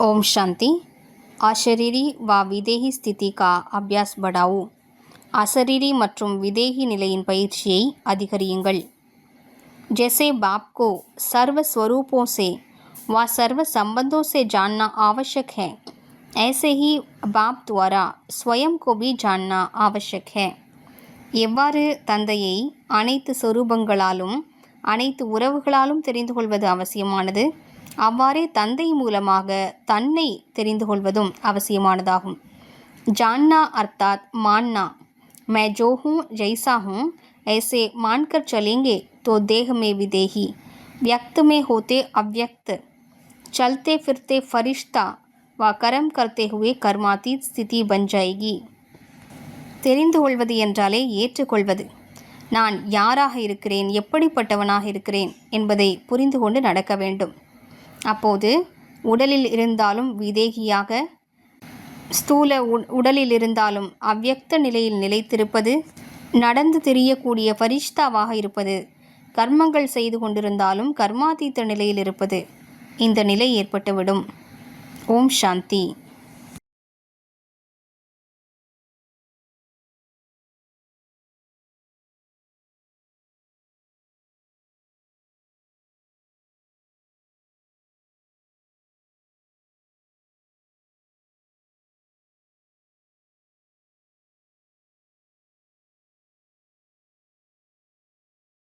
ओम शांति அஷரீரி வா விதேகி ஸ்திதி கா அபியாஸ் படாவோ அசரீரி மற்றும் விதேகி நிலையின் பயிற்சியை அதிகரியுங்கள் जैसे बाप को सर्व स्वरूपों से व सर्व संबंधों से जानना आवश्यक है ऐसे ही बाप द्वारा स्वयं को भी जानना आवश्यक है எவ்வாறு தந்தையை அனைத்து சொரூபங்களாலும் அனைத்து உறவுகளாலும் தெரிந்து கொள்வது அவசியமானது அவ்வாறே தந்தை மூலமாக தன்னை தெரிந்து கொள்வதும் அவசியமானதாகும் जानना अर्थात मानना मैं जो हूँ जैसा हूँ ऐसे मानकर चलेंगे तो देह में विदेही व्यक्त में होते अव्यक्त चलते फिरते फरिश्ता व कर्म करते हुए कर्मातीत स्थिति बन जाएगी தெரிந்து கொள்வது என்றாலே ஏற்றுக்கொள்வது நான் யாராக இருக்கிறேன் எப்படிப்பட்டவனாக இருக்கிறேன் என்பதை புரிந்து கொண்டு நடக்க வேண்டும் அப்போது உடலில் இருந்தாலும் விதேகியாக ஸ்தூல உ- உடலில் இருந்தாலும் அவ்வக்த நிலையில் நிலைத்திருப்பது நடந்து தெரியக்கூடிய பரிஷ்தாவாக இருப்பது கர்மங்கள் செய்து கொண்டிருந்தாலும் கர்மாதீத்த நிலையில் இருப்பது இந்த நிலை ஏற்பட்டுவிடும். ஓம் சாந்தி.